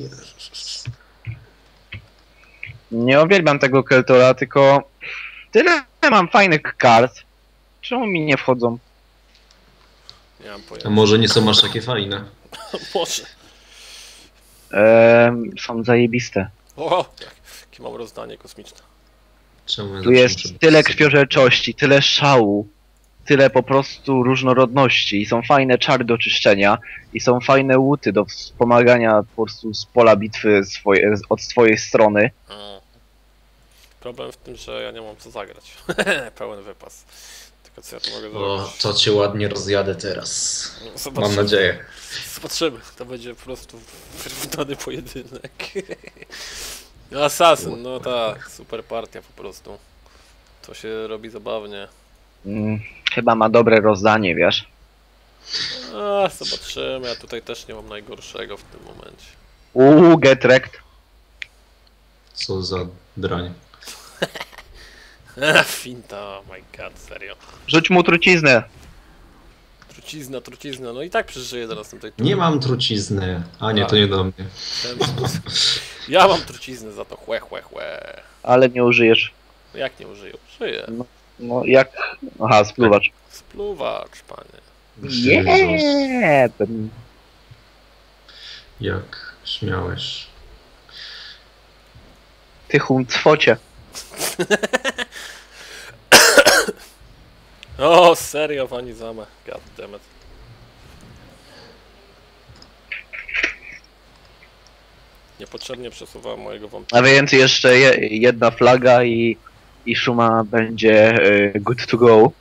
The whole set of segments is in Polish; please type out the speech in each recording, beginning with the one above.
Jezus. Nie uwielbiam tego Keltora, tylko tyle mam fajnych kart. Czemu mi nie wchodzą? Nie mam A pojęcia. może nie są aż takie fajne? Może. Eee, są zajebiste. O, jak- jakie mam rozdanie kosmiczne. Czemu ja Tu zawsze jest muszę tyle krwiożerczości, tyle szału, tyle po prostu różnorodności. I są fajne czary do czyszczenia, i są fajne łuty do wspomagania po prostu z pola bitwy swoje, od swojej strony. Mm. Problem w tym, że ja nie mam co zagrać. Pełen wypas. Tylko co ja tu mogę O, zrobić? to cię ładnie rozjadę teraz. Zobaczymy. Mam nadzieję. Zobaczymy. To będzie po prostu wyrównany pojedynek. Assassin, no tak. Super partia po prostu. To się robi zabawnie. Mm, chyba ma dobre rozdanie, wiesz? A, zobaczymy. Ja tutaj też nie mam najgorszego w tym momencie. Uuu, get wrecked. Co za drań. Finta, oh my god, serio. Rzuć mu truciznę. Trucizna, trucizna, no i tak przeżyję do następnej tury. Nie mam trucizny. A nie, to nie do mnie. Ja mam truciznę za to, chłe, chłe, chłe. Ale nie użyjesz. Jak nie użyję? Użyję. No jak... Aha, spluwacz. Spluwacz, panie. Nie, ten... jak śmiałeś. Ty huncwocie. O, serio, pani zama. Goddammit. Niepotrzebnie przesuwałem mojego wampira. A więc jeszcze je, jedna flaga i, i Szuma będzie y, good to go.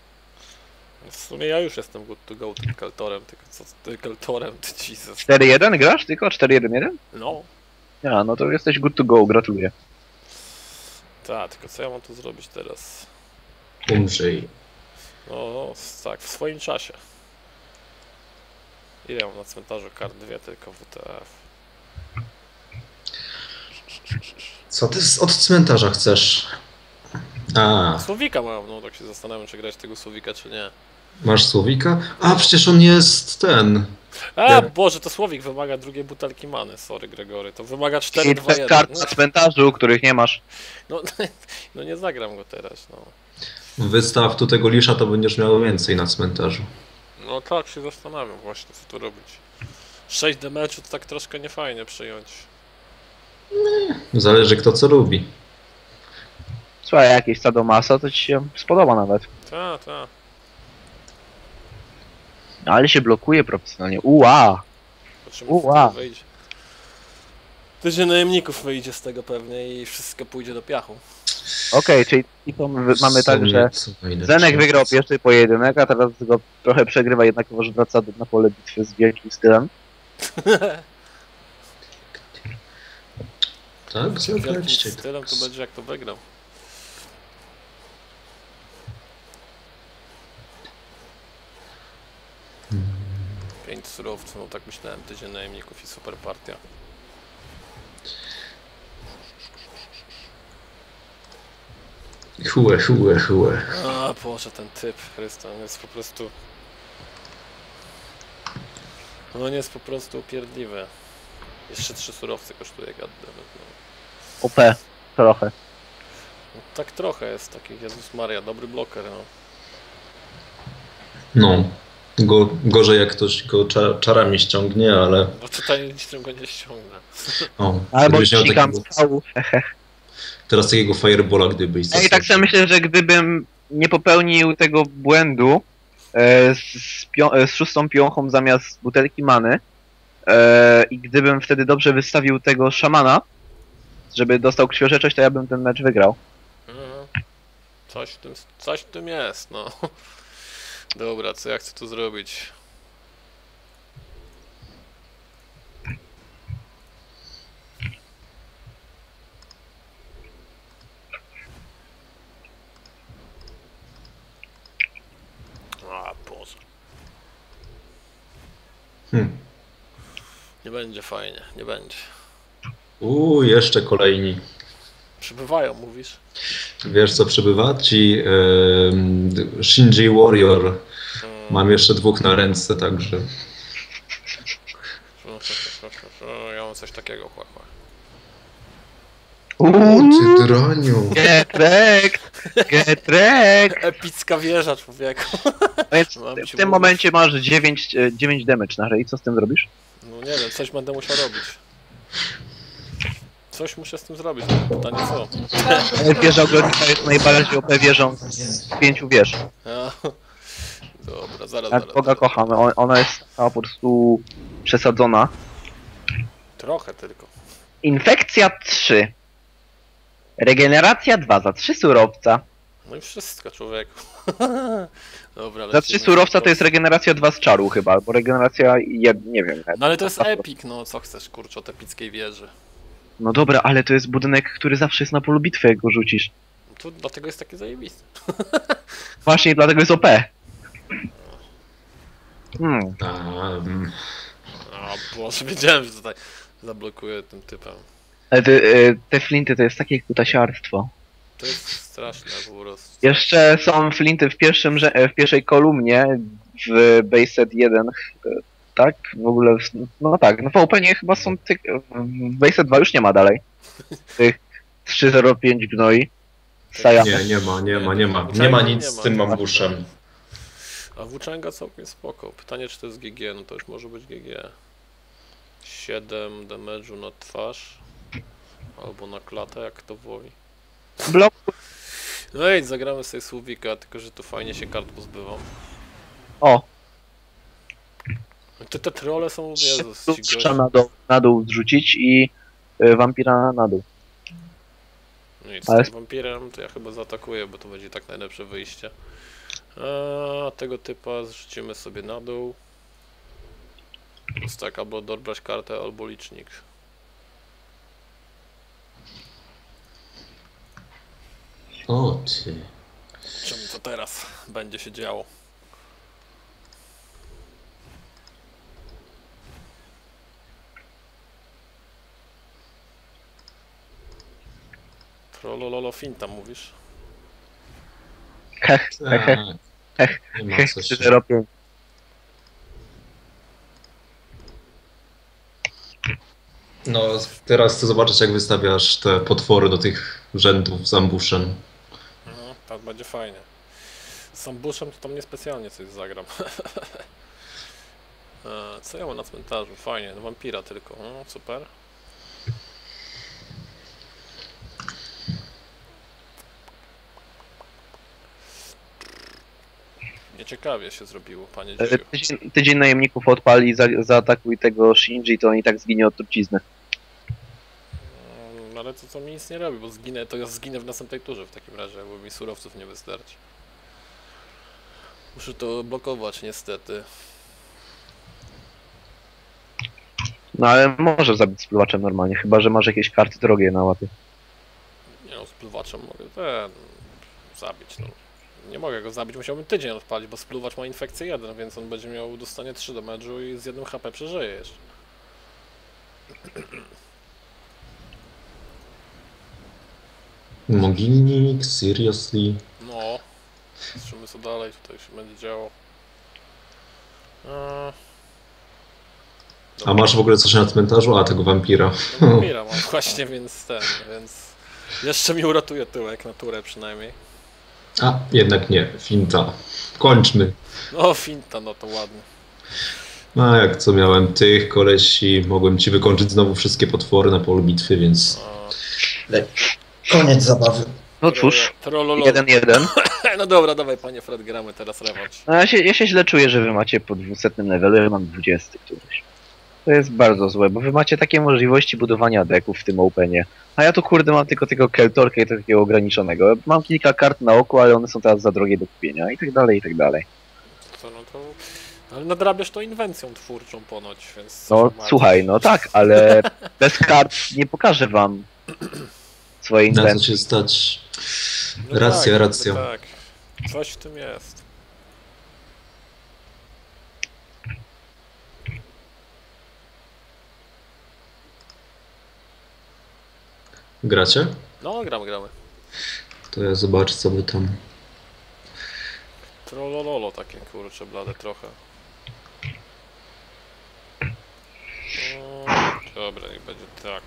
W sumie ja już jestem good to go tym Keltorem, tylko co z tym Keltorem, ty Jesus. 4-1 grasz tylko? 4-1-1? No, Ja, no to jesteś good to go, gratuluję. tak, tylko co ja mam tu zrobić teraz? Umrzyj. No, tak, w swoim czasie. Ile mam na cmentarzu kart? Dwie tylko WTF. Co ty z- od cmentarza chcesz? A, Słowika mam, no tak się zastanawiam, czy grać tego Słowika, czy nie. masz słowika? A, przecież on jest ten. A, Ja- Boże, to Słowik wymaga drugiej butelki many, sorry Gregory, to wymaga I 4, 2, te 1. kart na cmentarzu, których nie masz. No, no nie zagram go teraz, no. Wystaw tu tego lisza, to będziesz miał więcej na cmentarzu. No tak się zastanawiam właśnie, co tu robić. 6 damage'u to tak troszkę niefajnie przyjąć. Zależy kto co lubi. Słuchaj, jakieś sadomasa, to ci się spodoba nawet. Ta, ta. Ale się blokuje profesjonalnie. Uła! Zobaczymy, U, co wow. tu wyjdzie. Tydzień najemników wyjdzie z tego pewnie i wszystko pójdzie do piachu. Okej, czyli i to my- mamy tak, że. Zenek wygrał pierwszy pojedynek, a teraz go trochę przegrywa, jednakowoż wraca do- na pole bitwy z wielkim stylem. Tak, Z wielkim zobaczcie. stylem to będzie jak to wygrał. Pięć surowców, no tak myślałem, tydzień najemników i super partia. Chłe, chłe, chłe. A Boże, ten typ, Chrysta, on jest po prostu... On jest po prostu upierdliwy. Jeszcze trzy surowce kosztuje, goddammit, no. OP, trochę. no. Tak trochę jest taki, Jezus Maria, dobry bloker, no. No. Go, gorzej jak ktoś go cza, czarami ściągnie, ale... Bo tutaj niczym go nie ściągnę. O, Albo cikam takiego, skału. teraz takiego firebola gdybyś Ej, tak sobie myślę, że gdybym nie popełnił tego błędu e, z, e, z szóstą piąchą zamiast butelki many e, i gdybym wtedy dobrze wystawił tego szamana, żeby dostał krwiożerczość, to ja bym ten mecz wygrał. Mhm. Coś w tym, coś w tym jest, no. Dobra, co ja chcę tu zrobić? A, Boże. Hmm. Nie będzie fajnie, nie będzie. Uuu, jeszcze kolejni. Przybywają, mówisz? Wiesz co przybywa? Ci em, Shinji Warrior. Mm. Mam jeszcze dwóch na ręce, także... Mm. O, ja mam coś takiego, chła. O, Uuu, ty draniu. get wrecked, get wrecked. Epicka wieża, człowieku. Więc w tym momencie masz 9, e, 9 damage na i co z tym zrobisz? No nie wiem, coś będę musiał robić. Coś muszę z tym zrobić, pytanie co? Wieża ogrodnicza jest najbardziej OP wieżą z pięciu wież. A, dobra, zaraz, Jak zaraz. Boga zaraz. kochamy, on- ona jest po prostu przesadzona. Trochę tylko. Infekcja 3. Regeneracja 2 za 3 surowca. No i wszystko, człowieku. Dobra, Za 3 surowca to jest regeneracja 2 z czaru chyba, albo regeneracja, jed, nie wiem. No ale to jest epic, no co chcesz, kurczę, od epickiej wieży. No dobra, ale to jest budynek, który zawsze jest na polu bitwy, jak go rzucisz. Tu dlatego jest taki zajebisty. Właśnie dlatego jest OP. Hmm. Um, A Boże, wiedziałem, że tutaj zablokuję tym typem. Ale te, te flinty to jest takie kutasiarstwo. To jest straszne po prostu. Jeszcze są flinty w, pierwszym, rze- w pierwszej kolumnie w Baseset 1, e, tak? W ogóle, w- no tak, no w Openie chyba są ty... w Baseset 2 już nie ma dalej. Tych 305 gnoi. Saja. nie, nie ma, nie ma, nie ma. Nie ma nic z tym ambuszem. A włóczęga całkiem spoko. Pytanie, czy to jest GG, no to już może być GG. 7 damage'u na twarz. Albo na klatę, jak to woli. Blok. No i zagramy sobie Słowika, tylko że tu fajnie się kart pozbywam. O, Te, te trolle są, Jezus, goście. na dół, na dół zrzucić i y, wampira na dół. No i z Ale- tym wampirem to ja chyba zaatakuję, bo to będzie tak najlepsze wyjście. A tego typa zrzucimy sobie na dół. Jest tak, albo dobrać kartę, albo licznik. O ty. Czemu to teraz będzie się działo? Trolololo finta mówisz? Hech, hech, hech, hech, Nie ma hech, co się... 305. No, teraz chcę zobaczyć, jak wystawiasz te potwory do tych rzędów z ambuszem. No, tak będzie fajnie. Z ambuszem to tam niespecjalnie coś zagram. E, Co ja mam na cmentarzu? Fajnie, no wampira tylko. No, super. Nieciekawie się zrobiło, panie E. Tydzień, tydzień najemników odpali i za, zaatakuj tego Shinji, to on i tak zginie od trucizny. Mm, Ale to co mi nic nie robi, bo zginę, to ja zginę w następnej turze w takim razie, bo mi surowców nie wystarczy. Muszę to blokować niestety. No ale może zabić spluwaczem normalnie, chyba że masz jakieś karty drogie na łapie. Nie no, z pluwaczem mogę ten zabić, no. Nie mogę go zabić, musiałbym tydzień odpalić, bo spluwacz ma infekcję 1, więc on będzie miał, dostanie 3 damage'u i z jednym HP przeżyje jeszcze. Moginik, seriously. No, patrzymy co dalej tutaj się będzie działo. Eee, A masz w ogóle coś na cmentarzu? A, tego wampira. No, wampira mam właśnie, więc ten, więc jeszcze mi uratuje tyłek na turę przynajmniej. A, jednak nie. Finta. Kończmy. No, finta, no to ładnie. No, jak co miałem tych kolesi, mogłem ci wykończyć znowu wszystkie potwory na polu bitwy, więc... A, Koniec zabawy. No cóż, Trololo. 1-1. No dobra, dawaj panie Fred, gramy teraz rewanż. No ja się, ja się źle czuję, że wy macie po 200 levelu, ja mam 20 któryś. To jest bardzo złe, bo wy macie takie możliwości budowania deków w tym openie. A ja tu kurde mam tylko tego Keltorka i to takiego ograniczonego. Mam kilka kart na oku, ale one są teraz za drogie do kupienia i tak dalej, i tak dalej. Co, no to... Ale nadrabiasz to inwencją twórczą ponoć, więc... No słuchaj, no tak, ale bez kart nie pokażę wam swojej Na co inwencji. się stać? No Racja, tak, racja. Tak, coś w tym jest. Gracie? No, gramy, gramy. To ja zobaczę, co wy tam... Trollololo takie kurcze blade trochę. O, Dobra, niech będzie tak.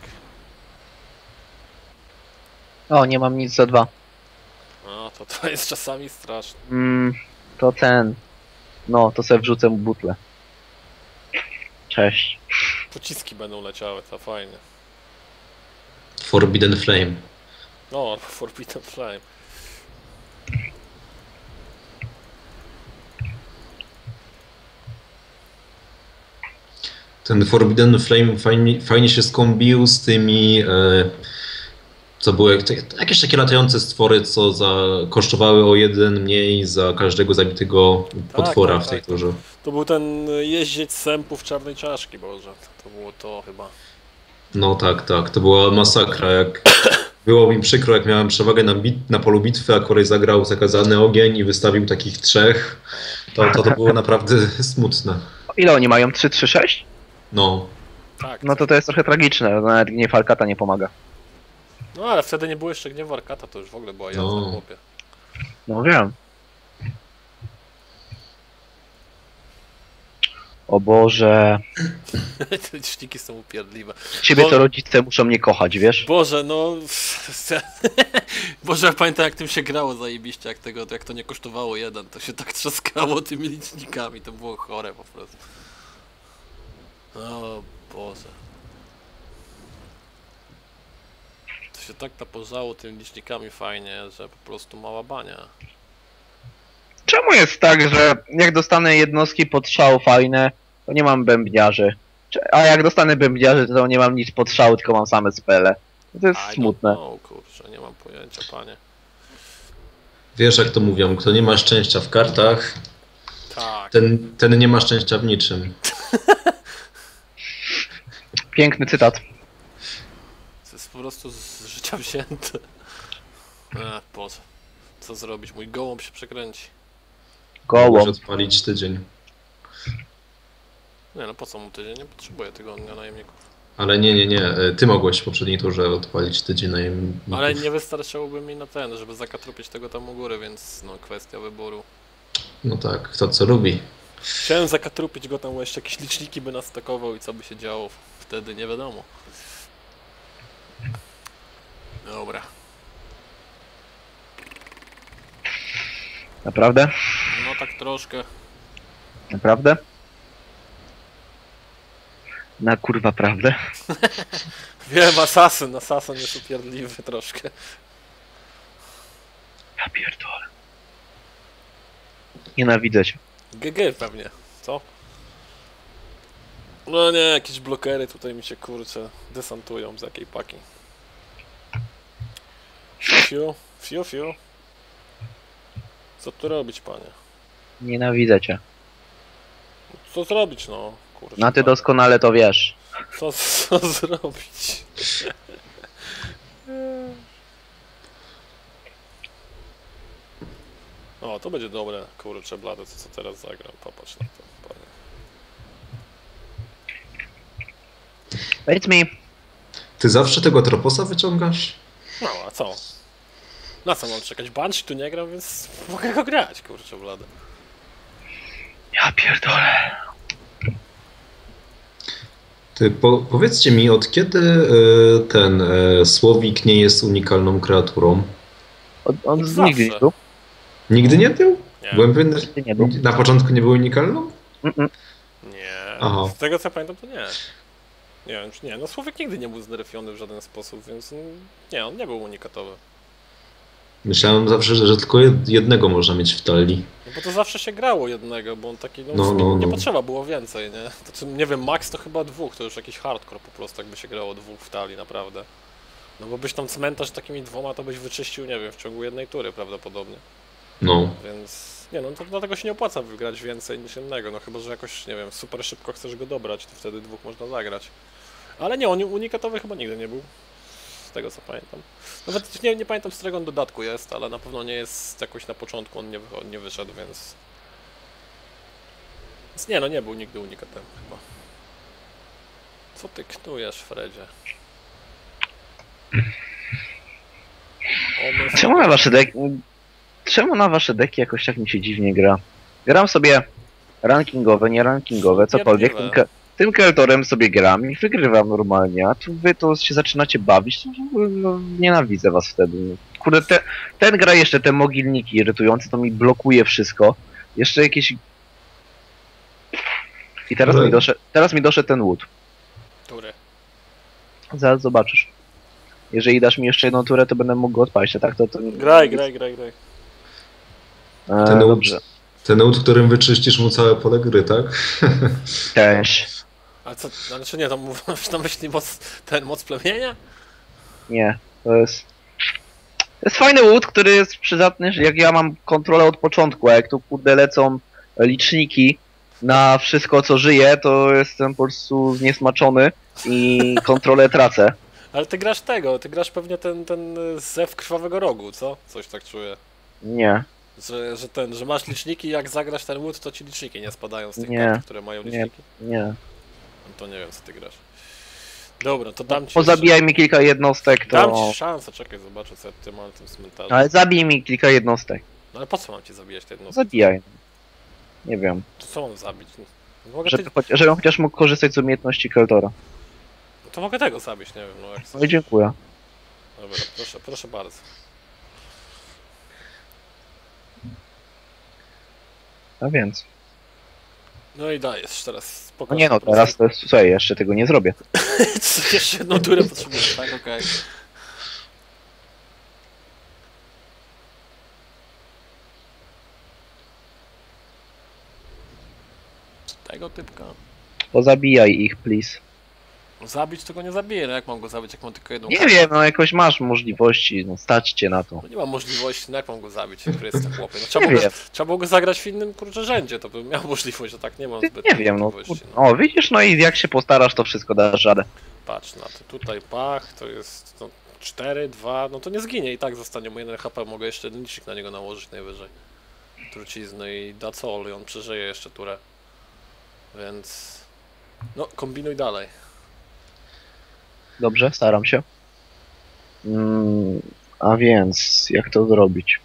O, nie mam nic za dwa. No, to to jest czasami straszne. Mm, to ten. No, to sobie wrzucę butlę. Cześć. Pociski będą leciały, to fajnie. Forbidden Flame. No, Forbidden Flame. Ten Forbidden Flame fajnie, fajnie się skombił z tymi, e, co były jak- jakieś takie latające stwory, co za, kosztowały o jeden mniej za każdego zabitego potwora tak, w tej tak. turze. To był ten jeździec sępów czarnej czaszki, Boże. To było to chyba. No tak, tak, to była masakra. Jak było mi przykro, jak miałem przewagę na, bit, na polu bitwy, a kolej zagrał zakazany ogień i wystawił takich trzech, to to, to było naprawdę smutne. Ile oni mają? 3, 3, 6? No, Tak. No to to jest trochę tragiczne, nawet nie Falkata nie pomaga. No ale wtedy nie było jeszcze gniewu Arkata, to już w ogóle była jazda No. no. chłopie. No wiem. O Boże. Te liczniki są upierdliwe. Ciebie Bo- to rodzice muszą mnie kochać, wiesz? Boże, no... Boże, ja pamiętam jak tym się grało zajebiście, jak, tego, jak to nie kosztowało jeden. To się tak trzaskało tymi licznikami, to było chore po prostu. O Boże. To się tak naporzało tymi licznikami fajnie, że po prostu mała bania. Czemu jest tak, że jak dostanę jednostki pod szał fajne, to nie mam bębniarzy? A jak dostanę bębniarzy, to nie mam nic pod szał, tylko mam same spele. To jest I smutne. know, kurczę, nie mam pojęcia, panie. wiesz jak to mówią, kto nie ma szczęścia w kartach, Tak. ten, ten nie ma szczęścia w niczym. Piękny cytat. To jest po prostu z życia wzięte. Ech, Boże. Co zrobić? Mój gołąb się przekręci. Goło. Może odpalić tydzień. Nie no, po co mu tydzień? Nie potrzebuję tygodnia najemników. Ale nie, nie, nie. e, Ty mogłeś w poprzedniej turze odpalić tydzień na Ale nie wystarczyłoby mi na ten, żeby zakatrupić tego tam u góry, więc no kwestia wyboru. No tak, kto co lubi. Chciałem zakatrupić go tam, bo jeszcze jakieś liczniki by nas atakował i co by się działo wtedy, nie wiadomo. Dobra. Naprawdę? No tak troszkę. Naprawdę? Na kurwa prawdę? Wiem, asasyn, asasyn jest upierdliwy troszkę. Ja pierdolę. Nienawidzę cię. GG pewnie, co? No nie, jakieś blokery tutaj mi się kurczę desantują z jakiej paki. Fiu, fiu, fiu, fiu. Co tu robić, panie? Nienawidzę cię. Co zrobić, no? Kurczę. No ty panie. doskonale to wiesz. Co, co zrobić? O, to będzie dobre, kurczę, blade, co, co teraz zagram. Popatrz na to, panie. Powiedz mi, Ty zawsze tego troposa wyciągasz? No, a co? Na co mam czekać? Banshee tu nie gram, więc mogę go grać, kurczę, blade. ja pierdolę. Ty po, powiedzcie mi, od kiedy e, ten e, Słowik nie jest unikalną kreaturą? On, on Zawsze. nigdy nie był. Nigdy nie był? Nie. Byłem pewien, Nigdy nie był. na początku nie był unikalną? Nie. Aha. Z tego co pamiętam, to nie. Nie wiem, czy nie. No Słowik nigdy nie był znerfiony w żaden sposób, więc mm, nie, on nie był unikatowy. Myślałem zawsze, że, że tylko jed- jednego można mieć w talii. No bo to zawsze się grało jednego, bo on taki, no, No, nie, no, nie no. potrzeba było więcej, nie? To, czy, nie wiem, max to chyba dwóch, to już jakiś hardcore po prostu, jakby się grało dwóch w talii, naprawdę. No bo byś tam cmentarz takimi dwoma, to byś wyczyścił, nie wiem, w ciągu jednej tury prawdopodobnie. No. Więc nie no, to dlatego się nie opłaca wygrać więcej niż jednego, no chyba, że jakoś, nie wiem, super szybko chcesz go dobrać, to wtedy dwóch można zagrać. Ale nie, on unikatowy chyba nigdy nie był. Z tego co pamiętam. Nawet nie, nie pamiętam z którego on dodatku jest, ale na pewno nie jest jakoś na początku on nie, wycho- nie wyszedł, więc... Więc nie no, nie był nigdy unikatem chyba. Co ty knujesz, Fredzie? Czemu na wasze deki... Czemu na wasze deki jakoś tak mi się dziwnie gra? Gram sobie rankingowe, nie rankingowe, cokolwiek. Upierdliwe. Tym Keltorem sobie gram i wygrywam normalnie, a tu wy to się zaczynacie bawić, to w ogóle, no, nienawidzę was wtedy. Kurde, te, ten gra jeszcze te mogilniki irytujące, to mi blokuje wszystko. Jeszcze jakieś... I teraz mi doszedł, teraz mi doszedł ten łód. Który? Zaraz zobaczysz. Jeżeli dasz mi jeszcze jedną turę, to będę mógł go odpalić, a tak to... to Graj, graj, graj, graj. E, Ten dobrze, ten łód, którym wyczyścisz mu całe pole gry, tak? też. Ale co, znaczy nie, tam masz na myśli moc, ten moc plemienia? Nie, to jest... To jest fajny łód, który jest przydatny, że jak ja mam kontrolę od początku, a jak tu kurde lecą liczniki na wszystko co żyje, to jestem po prostu zniesmaczony i kontrolę tracę. Ale ty grasz tego, ty grasz pewnie ten, ten zew krwawego rogu, co? Coś tak czuję. Nie, Że, że ten, że masz liczniki jak zagrasz ten łód, to ci liczniki nie spadają z tych Nie, kart, które mają nie. liczniki. nie. No to nie wiem co ty grasz. Dobra, to dam ci. Pozabijaj mi kilka jednostek, Dam to... ci szansę, czekaj, zobaczę co ja ty mam na tym cmentarzu. Ale zabij mi kilka jednostek. No ale po co mam cię zabijać te jednostki? Zabijaj. Nie wiem. To co mam zabić? No, mogę, Żeby, ty... choć, żebym chociaż mógł korzystać z umiejętności Keltora. to mogę tego zabić, nie wiem, no jak No i dziękuję. Dobra, proszę, proszę bardzo. A więc. No i dajesz teraz No spokojnie. nie no, teraz to jest... Słuchaj, jeszcze tego nie zrobię. Jeszcze jedną turę potrzebujesz, tak? Okej. Tego typka. Pozabijaj ich, please. No zabić to go nie zabiję, no jak mam go zabić, jak mam tylko jedną Nie kartę? wiem, no jakoś masz możliwości, no stać cię na to. No nie mam możliwości, no jak mam go zabić, który jest chłopie? No, trzeba, Nie było go, wiem. trzeba było go zagrać w innym kurczę rzędzie, to bym miał możliwość, a tak nie mam zbyt Nie wiem, no. możliwości. No. O, widzisz, no i jak się postarasz, to wszystko dasz radę. Patrz na to, tutaj pach, to jest no, 4, 2, no to nie zginie i tak zostanie mu 1 HP, mogę jeszcze jeden licznik na niego nałożyć najwyżej. Trucizny i da co, i on przeżyje jeszcze turę. Więc... No, kombinuj dalej. Dobrze, staram się. Mm, a więc, jak to zrobić?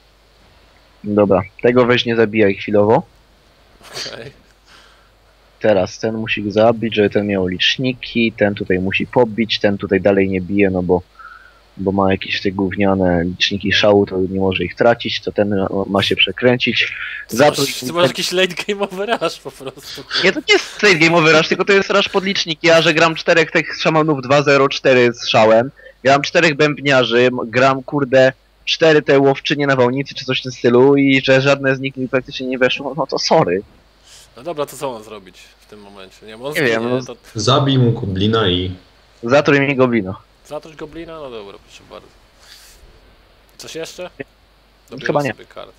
Dobra, tego weź nie zabijaj chwilowo. Okej. Teraz ten musi go zabić, żeby ten miał liczniki, ten tutaj musi pobić, ten tutaj dalej nie bije, no bo, bo ma jakieś te gówniane liczniki szału, to nie może ich tracić, to ten ma się przekręcić. Ty, Zatruj masz, ty masz jakiś late game'over rush po prostu. Nie, to nie jest trade game'owy rush, tylko to jest rush pod liczniki. Ja, że gram czterech tych szamanów 2-0-4 z szałem, gram czterech bębniarzy, gram kurde cztery te łowczynie nawałnicy czy coś w tym stylu i że żadne z nich mi praktycznie nie weszło, no to sorry. No dobra, to co mam zrobić w tym momencie? Nie, Nie wiem, no- to Zabij mu Kublina i... Zatruj mi goblino. Zatruć goblina? No dobra, proszę bardzo. Coś jeszcze? Dobieram Chyba nie. sobie kart.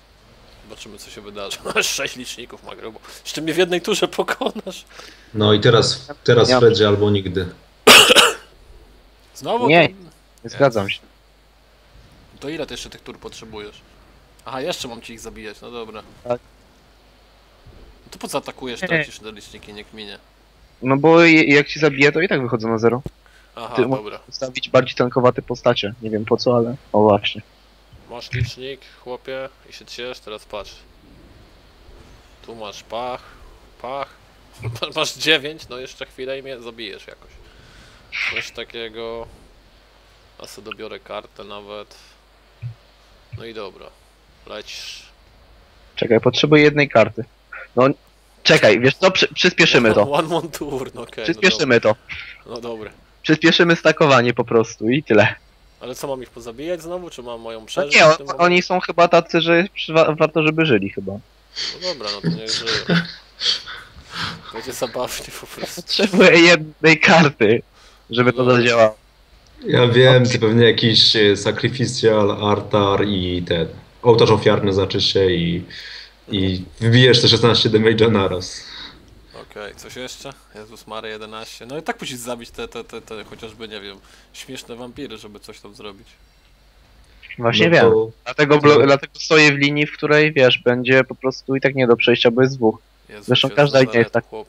Zobaczymy co się wydarzy. Sześć liczników ma grubo. Jeszcze mnie w jednej turze pokonasz. No i teraz, teraz Ja- Fredzie albo nigdy. Znowu? Nie. To, Nie zgadzam się. to ile ty jeszcze tych tur potrzebujesz? Aha, jeszcze mam ci ich zabijać, no dobra. Tak. No to po co atakujesz, tracisz te liczniki, nie kminie. No bo jak ci zabiję, to i tak wychodzę na zero. Aha, Ty dobra. Stawić bardziej tankowate postacie. Nie wiem po co, ale... O właśnie. Masz licznik, chłopie, i się ciesz, teraz patrz. Tu masz pach, pach. Masz 9, no jeszcze chwilę i mnie zabijesz jakoś. Coś takiego. A sobie dobiorę kartę nawet. No i dobra. Lecisz. Czekaj, potrzebuję jednej karty. No, czekaj, wiesz co, Przy, przyspieszymy to. One more turn, okej. Przyspieszymy to. No dobra. no dobra. Przyspieszymy stakowanie po prostu i tyle. Ale co mam ich pozabijać znowu, czy mam moją No przeżyć? nie, w on, oni są chyba tacy, że warto, żeby żyli chyba. No dobra, no to niech żyją. Będzie zabawnie po prostu. Potrzebuję jednej karty, żeby to Dobra. zadziałało. Ja wiem, ty pewnie jakiś e, sacrificial, altar i ten... Ołtarz ofiarny znaczy się i... I wbijesz te 16 damage'a naraz. Okej, coś jeszcze? Jezus Mary 11. No i tak musisz zabić te, te, te, te chociażby, nie wiem, śmieszne wampiry, żeby coś tam zrobić. Właśnie No wiem. to- Dlatego, blo- dlatego stoję w linii, w której wiesz, będzie po prostu i tak nie do przejścia, bo jest dwóch. Jezus, Zresztą każda linia jest tak. chłop.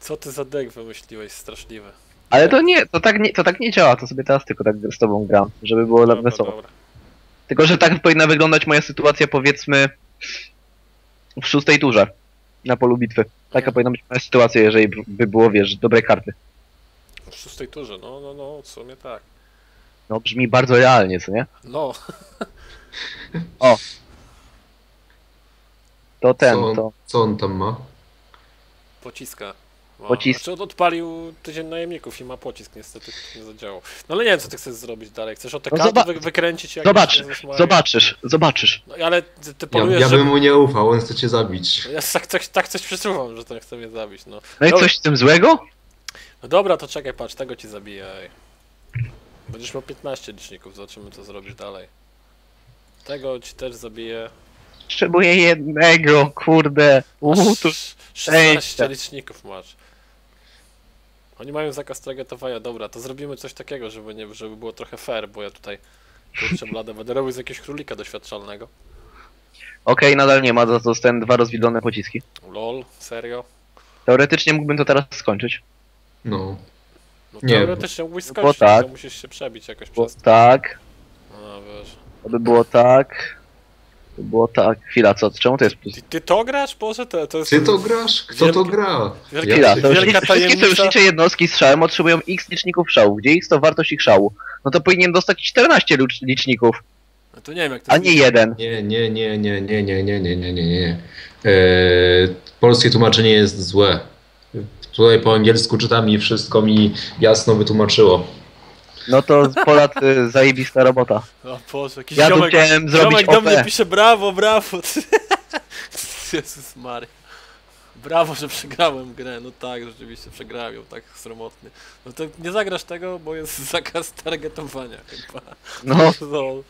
Co ty za deck wymyśliłeś straszliwe. Ale to nie, to tak nie, to tak nie działa, to sobie teraz tylko tak z tobą gram, żeby było Dobra, wesoło. dobra. Tylko, że tak powinna wyglądać moja sytuacja powiedzmy w szóstej turze. Na polu bitwy. Taka powinna być moja sytuacja, jeżeli by było, wiesz, dobre karty. W szóstej turze, no, no, no, w sumie tak. No brzmi bardzo realnie, co nie? No, To ten, co, on, to... co on tam ma? pociska. No, Pocisk. Znaczy od- odpalił tydzień najemników i ma pocisk, niestety nie zadziałał. No ale nie wiem, co ty chcesz zrobić dalej. Chcesz o te No wy, wykręcić jak Zobacz, Jezus Maria? zobaczysz, zobaczysz. No, ale ty, ty Ja, polujesz, ja żeby- bym mu nie ufał, on chce cię zabić. Ja tak, tak, tak coś przeczuwam, że to chce mnie zabić, no. No i Dobra. coś z tym złego? No dobra, to czekaj, patrz, tego ci zabiję. Będziesz miał 15 liczników, zobaczymy co zrobisz dalej. Tego ci też zabiję. Potrzebuję jednego, kurde. Uuu, tu... Aż 16 szczęście. liczników masz. Oni mają zakaz targetowania, dobra, to zrobimy coś takiego, żeby, nie, żeby było trochę fair, bo ja tutaj kurczę blade będę robił z jakiegoś królika doświadczalnego. Okej, nadal nie ma, za to dostałem dwa rozwidlone pociski. Lol, serio? Teoretycznie mógłbym to teraz skończyć. No. No Nie, teoretycznie mógłbyś bo skończyć, tak. to musisz się przebić jakoś Bo przez to. tak, No wiesz. to by było tak. To by było tak. Chwila, co? Czemu to jest plus? Ty, ty to grasz? Boże, to, to jest... Ty to grasz? Kto to Wielki- gra? wielki- Chwila, to już Wielka wszystkie sojusznicze jednostki z szałem otrzymują x liczników szału. Gdzie x to wartość ich szału? No to powinien dostać 14 lucz- liczników, No to nie wiem jak to a nie jeden. Nie, nie, nie, nie, nie, nie, nie, nie, nie, nie, nie. Eee, polskie tłumaczenie jest złe. Tutaj po angielsku czytam i wszystko mi jasno wytłumaczyło. No to Polacy zajebista robota. O Boże, jakiś Ja ziomek, chciałem zrobić ziomek do OP. mnie pisze brawo, brawo. Jezus Mary. Brawo, że przegrałem grę. No tak, rzeczywiście przegrałem ją tak sromotnie. No to nie zagrasz tego, bo jest zakaz targetowania chyba. No, No,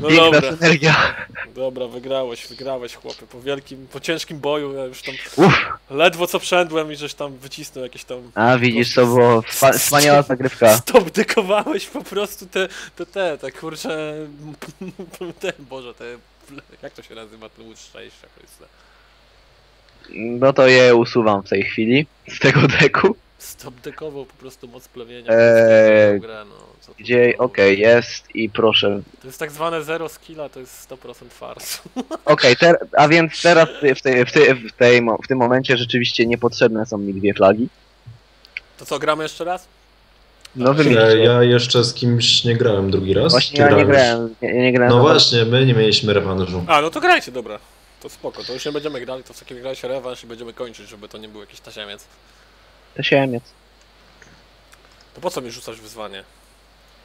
no dobra, synergia. dobra, wygrałeś, wygrałeś chłopie. Po wielkim, po ciężkim boju ja już tam Uff, ledwo co przędłem i żeś tam wycisnął jakieś tam... a widzisz, to było spa- wspaniała zagrywka. Stop dykowałeś po prostu te, te, te, te kurcze, te, boże, te, jak to się nazywa, ten łódź szczęścia, Chryste. No to je usuwam w tej chwili z tego deku. Stop dekował po prostu moc plemienia. Eee, grę, no, Gdzie, okej, jest i proszę. To jest tak zwane zero skilla, to jest 100% farsu. Okej, ter- a więc teraz w, tej, w, tej, w, tej, w tym momencie rzeczywiście niepotrzebne są mi dwie flagi. To co, gramy jeszcze raz? No wymyślcie. ja jeszcze z kimś nie grałem drugi raz. Właśnie ja nie grałeś? grałem, nie, nie grałem. No właśnie, my nie mieliśmy rewanżu. A, no to grajcie, dobra. To spoko, to już nie będziemy grali, to w takim razie rewanż i będziemy kończyć, żeby to nie był jakiś tasiemiec. To siemiec. To po co mi rzucać wyzwanie?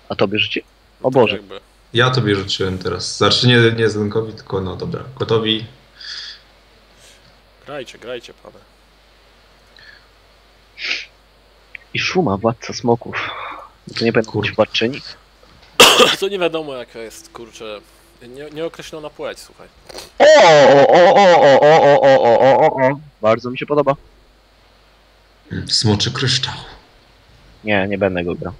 A tobie rzuci? No O to Boże. Jakby. Ja tobie rzuciłem teraz. Znaczy nie, nie Zenkowi, tylko no dobra. Gotowi? Grajcie, grajcie, pane. I szuma, władca smoków. To nie będzie Kurde. być władczyni? To nie wiadomo jaka jest, kurczę, nie, nieokreślona płeć, słuchaj. O, o, o, o, o, o, o, o, o, o, o, o. Bardzo mi się podoba. Smoczy kryształ. Nie, nie będę go grał.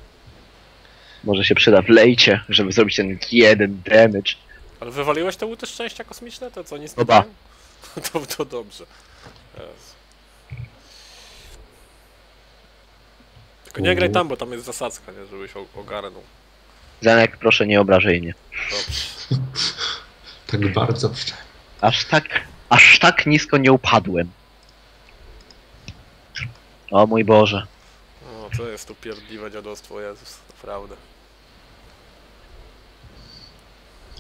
Może się przyda w lejcie, żeby zrobić ten jeden damage. Ale wywaliłeś te łuty szczęścia kosmiczne? To co, nic nie Oba. To, to dobrze. Jezu. Tylko nie graj tam, bo tam jest zasadzka, nie? Żebyś o- ogarnął. Zanek, proszę nie obrażaj mnie. Dobrze. Tak bardzo pszczę. Aż tak, aż tak nisko nie upadłem. O mój Boże. O, to jest tu pierdliwe dziadostwo, Jezus, naprawdę.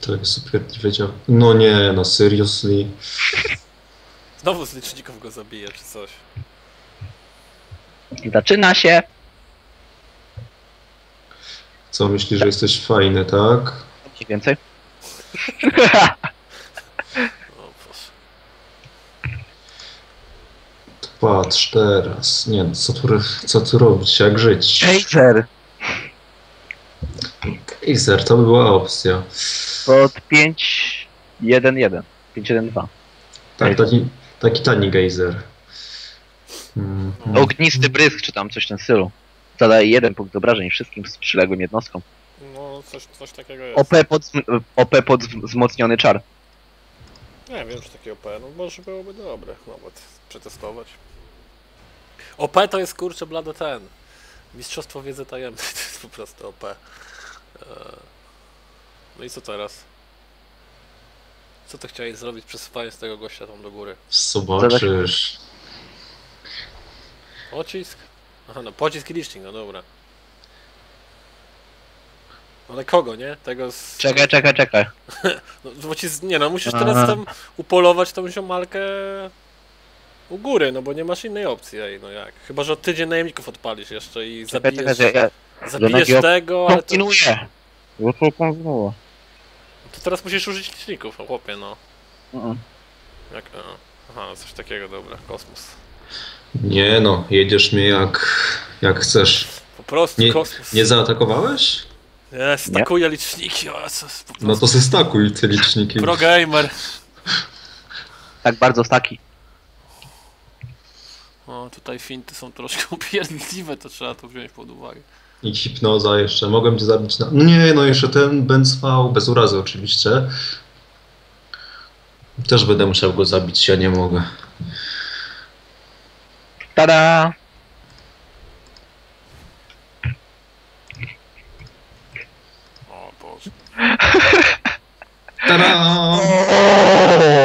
To jest super wiedział. No nie, no seriously. Znowu z liczników go zabije, czy coś. Zaczyna się. Co myślisz, że jesteś fajny, tak? Mniej więcej. O Boże. Patrz teraz. Nie no, co tu, co tu robić, jak żyć? Chaser. Gejzer, to by była opcja. Pod 5, 1, 1. 5, 1, 2. Tak, taki, taki tani gejzer. Mm. Ognisty brysk, czy tam coś w tym stylu. Zadaje jeden punkt obrażeń wszystkim z przyległym jednostkom. No, coś, coś takiego jest. OP pod, OP pod wzmocniony czar. Nie wiem, czy takie OP, no może byłoby dobre nawet przetestować. OP to jest kurczę blade ten. Mistrzostwo wiedzy tajemnej to jest po prostu OP. Eee, No i co teraz? Co ty chciałeś zrobić przesypając tego gościa tam do góry? Zobaczysz. Pocisk? Aha, no pocisk i licznik, no dobra. Ale kogo, nie? Tego z... Czekaj, czekaj, czekaj. No, pocisk... Nie no, musisz Aha. teraz tam upolować tą ziomalkę u góry, no bo nie masz innej opcji, ej, no jak? Chyba, że tydzień najemników odpalisz jeszcze i Czekaj, zabijesz, czekaj, ja zabijesz Żadnego tego, ale to, kontynuuję. Bo to kontynuuję. to teraz musisz użyć liczników, no chłopie, no. Mhm. Jak... A, aha, coś takiego, dobra, kosmos. Nie no, jedziesz mnie jak, jak chcesz. Po prostu Nie, kosmos. nie zaatakowałeś? Nie, stakuję liczniki, o co. No to se stakuj te liczniki. Pro gamer. Tak bardzo staki. O, tutaj finty są troszkę upierdliwe, to trzeba to wziąć pod uwagę. I hipnoza jeszcze. Mogłem cię zabić na... No nie, no jeszcze ten Benzwał, bez urazy oczywiście. Też będę musiał go zabić, ja nie mogę. Tada! O Boże. Tada!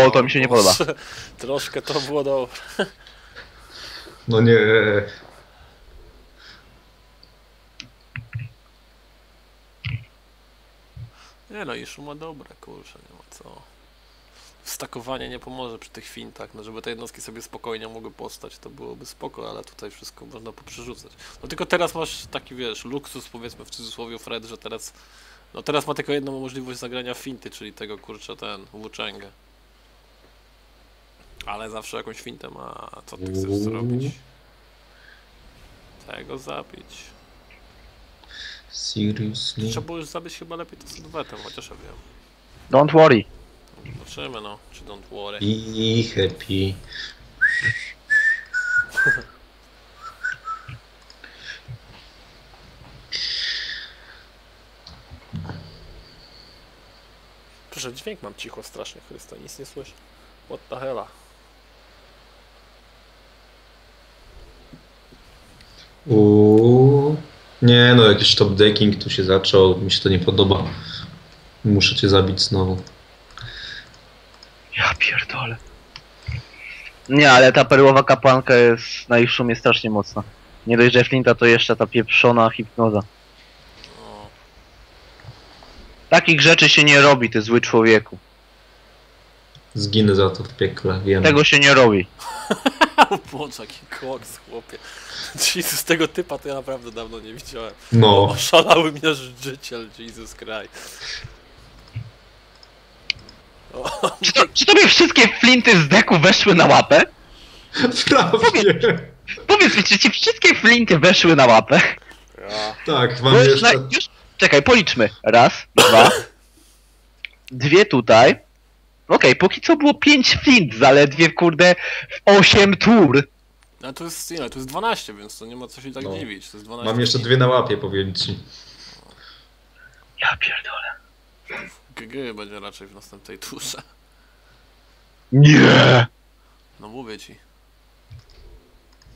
O, to mi się nie podoba. Troszkę to było dobre. No nie. Nie no, i szuma dobra, kurczę, nie ma co. Stakowanie nie pomoże przy tych fintach, no żeby te jednostki sobie spokojnie mogły postać, to byłoby spoko, ale tutaj wszystko można poprzerzucać. No tylko teraz masz taki, wiesz, luksus, powiedzmy w cudzysłowie Fred, że teraz, no teraz ma tylko jedną możliwość zagrania finty, czyli tego, kurczę, ten, włóczęgę. Ale zawsze jakąś fintę ma, co ty chcesz zrobić? Tego zabić. Seriously? Trzeba było już zabić chyba lepiej to z odwetem, chociaż ja wiem. Don't worry. Zobaczymy no, czy don't worry. I happy. Proszę, dźwięk mam cicho strasznie, Chrysto, nic nie słyszę. What the hella? Uuu. Nie no, jakiś top decking tu się zaczął, mi się to nie podoba. Muszę cię zabić znowu. Ja pierdolę. Nie, ale ta perłowa kapłanka jest na ich szumie strasznie mocna. Nie dość, że Flinta to jeszcze ta pieprzona hipnoza. Takich rzeczy się nie robi, ty zły człowieku. Zginę za to w piekle, wiem. Tego się nie robi. o Boże, jaki koks, chłopie. Jesus, tego typa to ja naprawdę dawno nie widziałem. No, Oszalały mnie życiel, Jesus Christ. O, Czy, to, czy tobie wszystkie flinty z deku weszły na łapę? prawie. Powiedz mi, czy ci wszystkie flinty weszły na łapę? ja. Tak, mam już na, jeszcze... już, czekaj, policzmy. Raz, dwa, dwie tutaj. Okej, póki co było pięć flint, zaledwie kurde w osiem tur. No to jest ile? To jest 12, więc to nie ma co się tak No. dziwić. To jest 12 Mam jeszcze dwie na łapie, powiem ci. Ja pierdolę. GG będzie raczej w następnej turze. Nie! No mówię ci.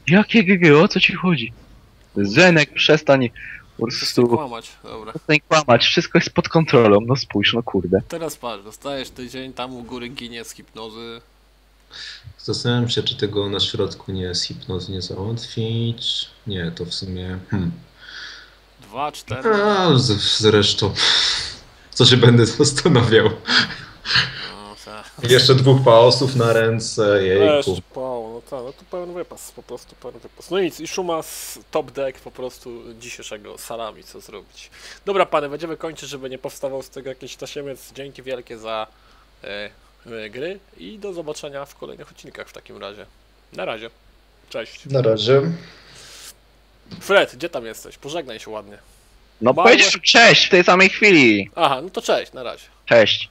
Jakie GG, o co ci chodzi? Zenek, przestań po prostu kłamać, dobra. przestań kłamać, wszystko jest pod kontrolą, no spójrz, no kurde. Teraz patrz, dostajesz tydzień, tam u góry ginie z hipnozy. Zastanawiam się, czy tego na środku nie z hipnozy nie załatwić. Nie, to w sumie... Hmm. 2, 4. A, z, zresztą... Co się będę zastanawiał? No, tak. Jeszcze dwóch paosów na ręce, jejku. Tak, no to pełen wypas, po prostu pełen wypas. No nic, i szuma z top deck po prostu dzisiejszego salami, co zrobić. Dobra pany, będziemy kończyć, żeby nie powstawał z tego jakiś tasiemiec. Dzięki wielkie za e, e, gry i do zobaczenia w kolejnych odcinkach w takim razie. Na razie. Cześć. Na razie. Fred, gdzie tam jesteś? Pożegnaj się ładnie. No Małe- powiedz cześć w tej samej chwili. Aha, no to cześć, na razie. Cześć.